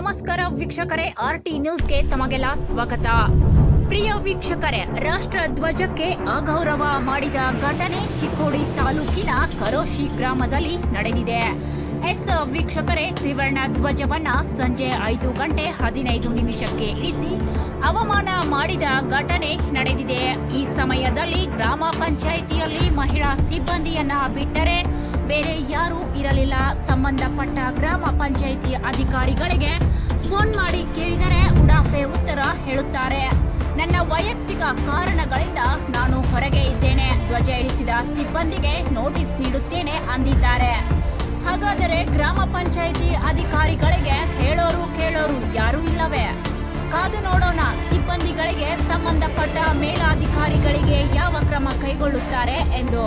ವೀಕ್ಷಕರೇ R T ನ್ಯೂಸ್ಗೆ ತಮಗೆಲ್ಲ ಸ್ವಾಗತ. ಪ್ರಿಯ ವೀಕ್ಷಕರೇ, ರಾಷ್ಟ್ರ ಧ್ವಜಕ್ಕೆ ಅಗೌರವ ಮಾಡಿದ ಘಟನೆ ಚಿಕ್ಕೋಡಿ ತಾಲೂಕಿನ ಕರೋಶಿ ಗ್ರಾಮದಲ್ಲಿ ನಡೆದಿದೆ. ಎಸ್ ವೀಕ್ಷಕರೇ, ತ್ರಿವರ್ಣ ಧ್ವಜವನ್ನ ಸಂಜೆ ಐದು ಗಂಟೆ ಹದಿನೈದು ನಿಮಿಷಕ್ಕೆ ಇಳಿಸಿ ಅವಮಾನ ಮಾಡಿದ ಘಟನೆ ನಡೆದಿದೆ. ಈ ಸಮಯದಲ್ಲಿ ಗ್ರಾಮ ಪಂಚಾಯಿತಿಯಲ್ಲಿ ಮಹಿಳಾ ಸಿಬ್ಬಂದಿಯನ್ನ ಬಿಟ್ಟರೆ ಬೇರೆ ಯಾರೂ ಇರಲಿಲ್ಲ. ಸಂಬಂಧಪಟ್ಟ ಗ್ರಾಮ ಪಂಚಾಯಿತಿ ಅಧಿಕಾರಿಗಳಿಗೆ ಫೋನ್ ಮಾಡಿ ಕೇಳಿದರೆ ಉಡಾಫೆ ಉತ್ತರ ಹೇಳುತ್ತಾರೆ. ನನ್ನ ವೈಯಕ್ತಿಕ ಕಾರಣಗಳಿಂದ ನಾನು ಹೊರಗೆ ಇದ್ದೇನೆ. ಧ್ವಜ ಇಳಿಸಿದ ಸಿಬ್ಬಂದಿಗೆ ನೋಟಿಸ್ ನೀಡುತ್ತೇನೆ ಅಂದಿದ್ದಾರೆ. ಹಾಗಾದರೆ ಗ್ರಾಮ ಪಂಚಾಯಿತಿ ಅಧಿಕಾರಿಗಳಿಗೆ ಹೇಳೋರು ಕೇಳೋರು ಯಾರೂ ಇಲ್ಲವೇ? ಕಾದು ನೋಡೋಣ ಸಿಬ್ಬಂದಿಗಳಿಗೆ ಸಂಬಂಧಪಟ್ಟ ಮೇಲಾಧಿಕಾರಿಗಳಿಗೆ ಯಾವ ಕ್ರಮ ಕೈಗೊಳ್ಳುತ್ತಾರೆ ಎಂದು.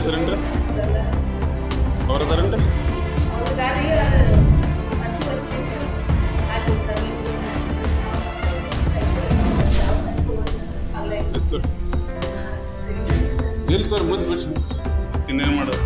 ಹೆಸರೇನ್ರಿ? ಅವ್ರ ಅದಾರೇನ್ರಿ ಇಲ್ಲ ತೋರಿ ಮುಂಚೆ ಬಿಡ್ಸಿ ಇನ್ನೇನು ಮಾಡೋದು?